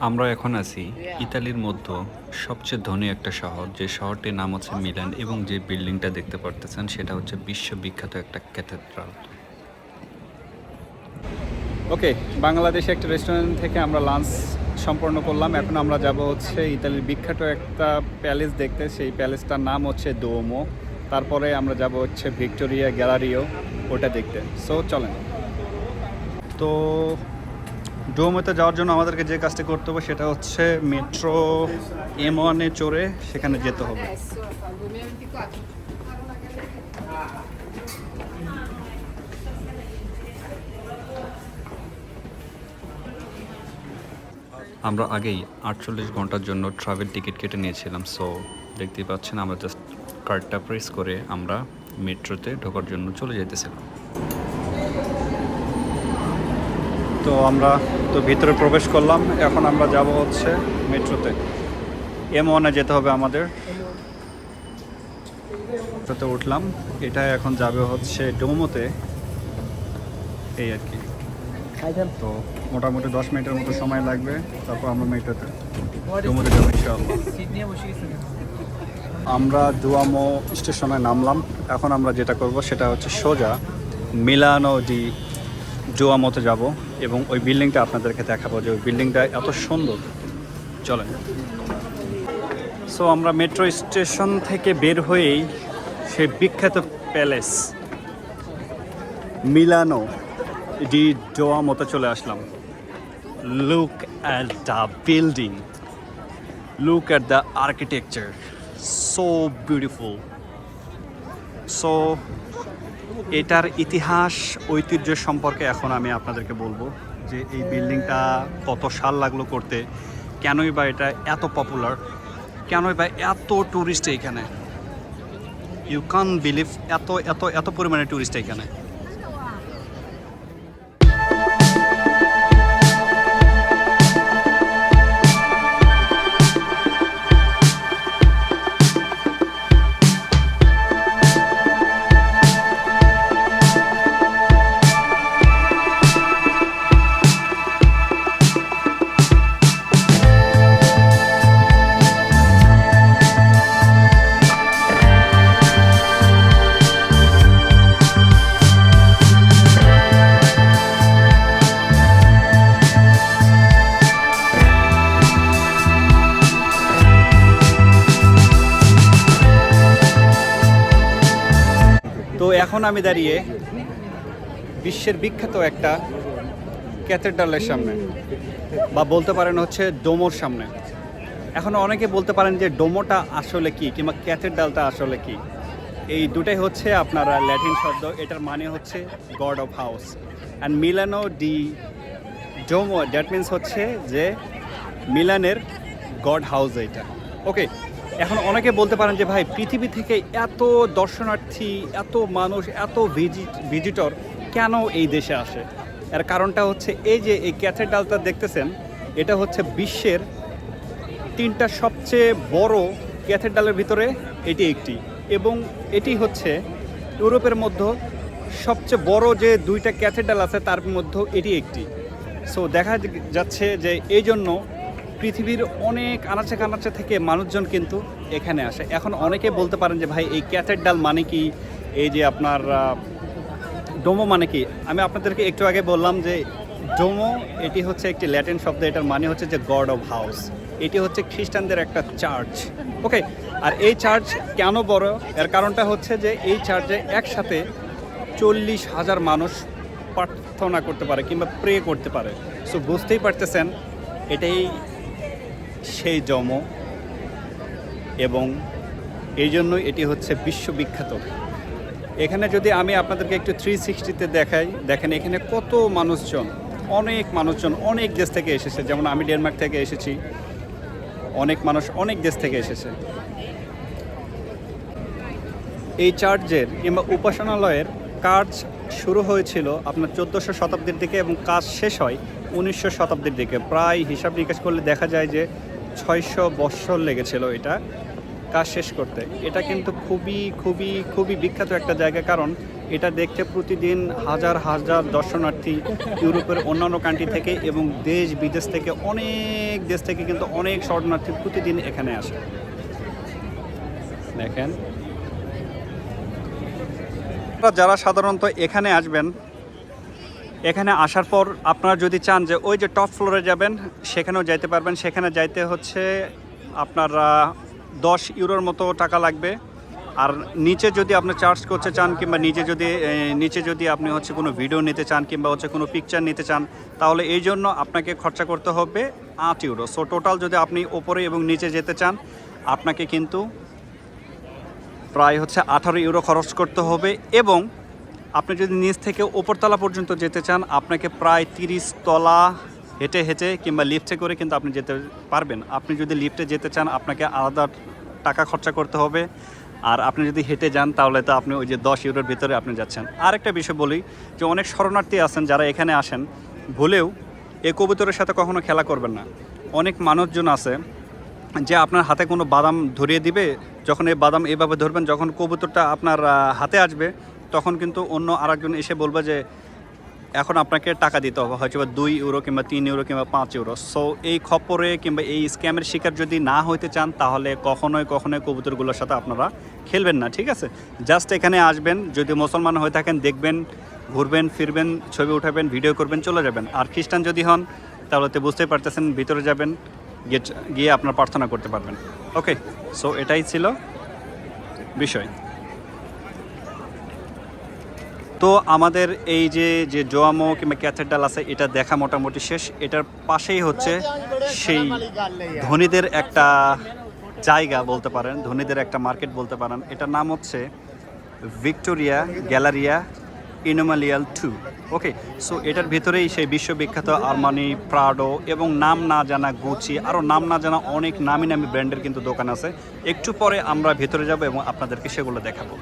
আমরা এখন আছি ইতালির মধ্যে সবচেয়ে ধনী একটা শহর। যে শহরটির নাম হচ্ছে মিলান এবং যে বিল্ডিংটা দেখতে পারতেছেন সেটা হচ্ছে বিশ্ববিখ্যাত একটা ক্যাথেড্রাল। ওকে বাংলাদেশে একটা রেস্টুরেন্ট থেকে আমরা লাঞ্চ সম্পন্ন করলাম। এখন আমরা যাব হচ্ছে ইতালির বিখ্যাত একটা প্যালেস দেখতে। সেই প্যালেসটার নাম হচ্ছে দোমো তারপরে আমরা যাব হচ্ছে ভিক্টোরিয়া গ্যালারিও ওটা দেখতে। সো চলেন। তো ডোমোতে যাওয়ার জন্য আমাদেরকে যে কাজটি করতে হবে সেটা হচ্ছে মেট্রো এম ওয়ানে চড়ে সেখানে যেতে হবে Adesso fa il 2024. আমরা আগেই আটচল্লিশ ঘণ্টার জন্য ট্রাভেল টিকিট কেটে নিয়েছিলাম সো দেখতেই পাচ্ছেন আমরা জাস্ট কার্ডটা প্রেস করে আমরা মেট্রোতে ঢোকার জন্য চলে যেতেছিলাম তো আমরা তো ভিতরে প্রবেশ করলাম। এখন আমরা যাব হচ্ছে মেট্রোতে। এম ওয়ানে যেতে হবে আমাদের। মেট্রোতে উঠলাম। এটা এখন যাবে হচ্ছে ডোমোতে। এই আর কি। তো মোটামুটি দশ মিনিটের মতো সময় লাগবে। তারপর আমরা মেট্রোতে ডোমোতে যাব আমরা ডুয়ামো স্টেশনে নামলাম। এখন আমরা যেটা করব সেটা হচ্ছে সোজা মিলানো ডি ডুয়ামোতে যাব। এবং ওই বিল্ডিংটা আপনাদেরকে দেখাবো যে ওই বিল্ডিংটা এত সুন্দর। চলেন। সো আমরা মেট্রো স্টেশন থেকে বের হয়েই সেই বিখ্যাত প্যালেস মিলানো ডি ডোয়া মতো চলে আসলাম। Look at the building look at the architecture so beautiful so এটার ইতিহাস, ঐতিহ্য সম্পর্কে এখন আমি আপনাদেরকে বলব যে এই বিল্ডিংটা কত সাল লাগল করতে, কেনই বা এটা এত পপুলার কেনই বা এত ট্যুরিস্ট এখানে। ইউ কান বিলিভ এত এত এত পরিমাণে ট্যুরিস্ট এখানে। এখন আমি দাঁড়িয়ে বিশ্বের বিখ্যাত একটা ক্যাথেড্রালের সামনে, বা বলতে পারেন হচ্ছে ডোমোর সামনে। এখন অনেকে বলতে পারেন যে ডোমোটা আসলে কি, কিংবা ক্যাথেড্রালটা আসলে কি। এই দুটাই হচ্ছে আপনার ল্যাটিন শব্দ, এটার মানে হচ্ছে god of house. And Milano di Duomo that means হচ্ছে যে মিলানের গড হাউস এইটা। ওকে এখন অনেকে বলতে পারেন যে, ভাই, পৃথিবী থেকে এত দর্শনার্থী, এত মানুষ, এত ভিজিট ভিজিটর কেন এই দেশে আসে? এর কারণটা হচ্ছে এই যে, এই ক্যাথেড্রালটা দেখতেছেন, এটা হচ্ছে বিশ্বের তিনটা সবচেয়ে বড় ক্যাথেড্রালের ভিতরে এটি একটি এবং এটি হচ্ছে ইউরোপের মধ্যে সবচেয়ে বড় যে দুইটা ক্যাথেড্রাল আছে, তার মধ্যে এটি একটি। সো দেখা যাচ্ছে যে এই জন্য পৃথিবীর অনেক আনাচে কানাচে থেকে মানুষজন কিন্তু এখানে আসে। এখন অনেকে বলতে পারেন যে, ভাই, এই ক্যাথের ডাল মানে কি? এই যে আপনার ডোমো মানে কি? আমি আপনাদেরকে একটু আগে বললাম যে, ডোমো এটি হচ্ছে একটি ল্যাটিন শব্দ, এটার মানে হচ্ছে যে, গড অফ হাউস এটি হচ্ছে খ্রিস্টানদের একটা চার্চ। ওকে, আর এই চার্চ কেন বড়? এর কারণটা হচ্ছে যে, এই চার্চে একসাথে চল্লিশ হাজার মানুষ প্রার্থনা করতে পারে কিংবা প্রে করতে পারে। সো বুঝতেই পারতেছেন, এটাই সেই জম এবং এই জন্যই এটি হচ্ছে বিশ্ববিখ্যাত। এখানে যদি আমি আপনাদেরকে একটু থ্রি সিক্সটিতে দেখাই, দেখেন এখানে কত মানুষজন, অনেক মানুষজন, অনেক দেশ থেকে এসেছে। যেমন আমি ডেনমার্ক থেকে এসেছি, অনেক মানুষ অনেক দেশ থেকে এসেছে। এই চার্চের কিংবা উপাসনালয়ের কাজ শুরু হয়েছিল আপনার চোদ্দোশো শতাব্দীর দিকে এবং কাজ শেষ হয় উনিশশো শতাব্দীর দিকে। প্রায় হিসাব নিকাশ করলে দেখা যায় যে ছয়শো বৎসর লেগেছিল এটা, কাজ শেষ করতে। এটা কিন্তু খুবই খুবই খুবই বিখ্যাত একটা জায়গা কারণ এটা দেখতে প্রতিদিন হাজার হাজার দর্শনার্থী ইউরোপের অন্যান্য কান্ট্রি থেকে এবং দেশ, বিদেশ থেকে, অনেক দেশ থেকে কিন্তু অনেক শরণার্থী প্রতিদিন এখানে আসে। দেখেন। যারা সাধারণত এখানে আসবেন এখানে আসার পর আপনারা যদি চান যে ওই যে টপ ফ্লোরে যাবেন, সেখানেও যাইতে পারবেন। সেখানে যাইতে হচ্ছে আপনার দশ ইউরোর মতো টাকা লাগবে। আর নিচে যদি আপনি চার্জ করতে চান কিংবা নিচে যদি নিচে যদি আপনি হচ্ছে কোনো ভিডিও নিতে চান কিংবা হচ্ছে কোনো পিকচার নিতে চান, তাহলে এই জন্য আপনাকে খরচা করতে হবে আট ইউরো। সো টোটাল যদি আপনি ওপরে এবং নিচে যেতে চান, আপনাকে কিন্তু প্রায় হচ্ছে আঠারো ইউরো খরচ করতে হবে এবং আপনি যদি নিচ থেকে ওপরতলা পর্যন্ত যেতে চান, আপনাকে প্রায় তিরিশ তলা হেঁটে হেঁটে কিংবা লিফটে করে কিন্তু আপনি যেতে পারবেন। আপনি যদি লিফটে যেতে চান, আপনাকে আলাদা টাকা খরচা করতে হবে। আর আপনি যদি হেঁটে যান, তাহলে তো আপনি ওই যে দশ ইউরোর ভিতরে আপনি যাচ্ছেন। আরেকটা বিষয় বলি যে, অনেক শরণার্থী আছেন যারা এখানে আসেন। ভুলেও এই কবুতরের সাথে কখনো খেলা করবেন না। অনেক মানুষজন আছে যে আপনার হাতে কোনো বাদাম ধরিয়ে দিবে, যখন এই বাদাম এভাবে ধরবেন, যখন কবুতরটা আপনার হাতে আসবে তখন কিন্তু অন্য আরেকজন এসে বলবে যে, এখন আপনাকে টাকা দিতে হবে। হয়তো বা দুই ইউরো কিংবা তিন ইউরো কিংবা পাঁচ ইউরো। সো এই খপ্পরে কিংবা এই স্ক্যামের শিকার যদি না হইতে চান, তাহলে কখনোই কখনোই কবুতরগুলোর সাথে আপনারা খেলবেন না, ঠিক আছে? জাস্ট এখানে আসবেন, যদি মুসলমান হয়ে থাকেন, দেখবেন, ঘুরবেন, ফিরবেন, ছবি উঠাবেন, ভিডিও করবেন, চলে যাবেন। আর খ্রিস্টান যদি হন, তাহলে তো বুঝতেই পারতেছেন, ভিতরে যাবেন, গিয়ে আপনার প্রার্থনা করতে পারবেন। ওকে সো এটাই ছিল বিষয়। তো আমাদের এই যে যে জোয়ামো কিংবা ক্যাথেড্রাল আছে, এটা দেখা মোটামুটি শেষ। এটার পাশেই হচ্ছে সেই ধনীদের একটা জায়গা বলতে পারেন, ধনীদের একটা মার্কেট বলতে পারেন। এটার নাম হচ্ছে Victoria Galleria ইনোমালিয়াল two. Okay so এটার ভিতরেই সেই বিশ্ববিখ্যাত আরমানি, প্রাডো এবং নাম না জানা গুচি আরও নাম না জানা অনেক নামি নামি ব্র্যান্ডের কিন্তু দোকান আছে। একটু পরে আমরা ভেতরে যাব এবং আপনাদেরকে সেগুলো দেখাবো।